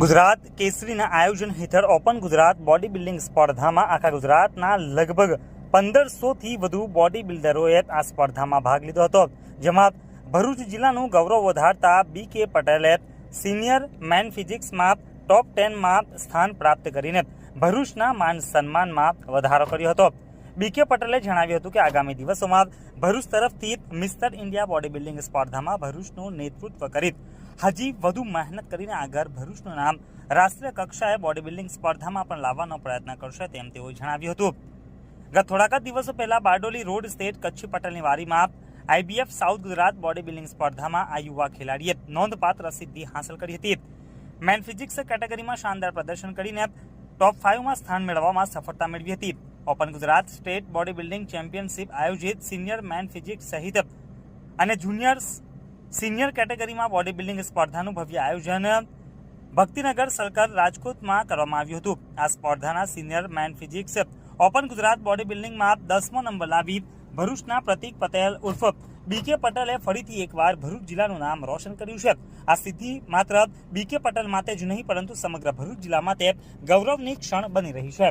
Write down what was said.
ગુજરાત કેસરીના આયોજન હેઠળ open Gujarat body building સ્પર્ધામાં આખા ગુજરાતના લગભગ પંદરસોથી વધુ બોડી બિલ્ડરોએ આ સ્પર્ધામાં ભાગ લીધો હતો, જેમાં ભરૂચ જિલ્લાનું ગૌરવ વધારતા બી કે પટેલે સિનિયર મેન ફિઝિક્સમાં ટોપ ટેનમાં સ્થાન પ્રાપ્ત કરીને ભરૂચના માન સન્માનમાં વધારો કર્યો હતો. બી કે પટેલે જણાવ્યું હતું કે આગામી દિવસોમાં ભરૂચ તરફથી મિસ્ટર ઇન્ડિયા બોડી બિલ્ડિંગ સ્પર્ધામાં ભરૂચનું નેતૃત્વ કરી હજી વધુ મહેનત કરીને આગળ ભરૂચનું નામ રાષ્ટ્રીય કક્ષાએ બોડી બિલ્ડિંગ સ્પર્ધામાં પણ લાવવાનો પ્રયત્ન કરશે તેમ તેઓએ જણાવ્યું હતું. ગત થોડાક દિવસો પહેલા બારડોલી રોડ સ્ટેટ કચ્છી પટેલની વારીમાં IBF south Gujarat body building સ્પર્ધામાં આ યુવા ખેલાડીએ નોંધપાત્ર સિદ્ધિ હાંસલ કરી હતી. મેન ફિઝિક્સ કેટેગરીમાં શાનદાર પ્રદર્શન કરીને ટોપ ફાઇવમાં સ્થાન મેળવવામાં સફળતા મેળવી હતી. Open Gujarat state body building championship આયોજિત સિનિયર મેન ફિઝિક્સ સહિત અને જુનિયર સિનિયર કેટેગરીમાં બોડી બિલ્ડિંગ સ્પર્ધાનું ભવ્ય આયોજન ભક્તિનગર સરકાર રાજકોટમાં કરવામાં આવ્યું હતું. આ સ્પર્ધાના senior men physics open Gujarat body બિલ્ડિંગમાં દસમો નંબર લાવી ભરૂચના પ્રતિક પટેલ ઉર્ફ બીકે પટેલે ફરીથી એકવાર ભરૂચ જિલ્લાનું નામ રોશન કર્યું છે. આ સિદ્ધિ માત્ર બીકે પટેલ માટે જ નહીં, પરંતુ સમગ્ર ભરૂચ જિલ્લા માટે ગૌરવની ક્ષણ બની રહી છે.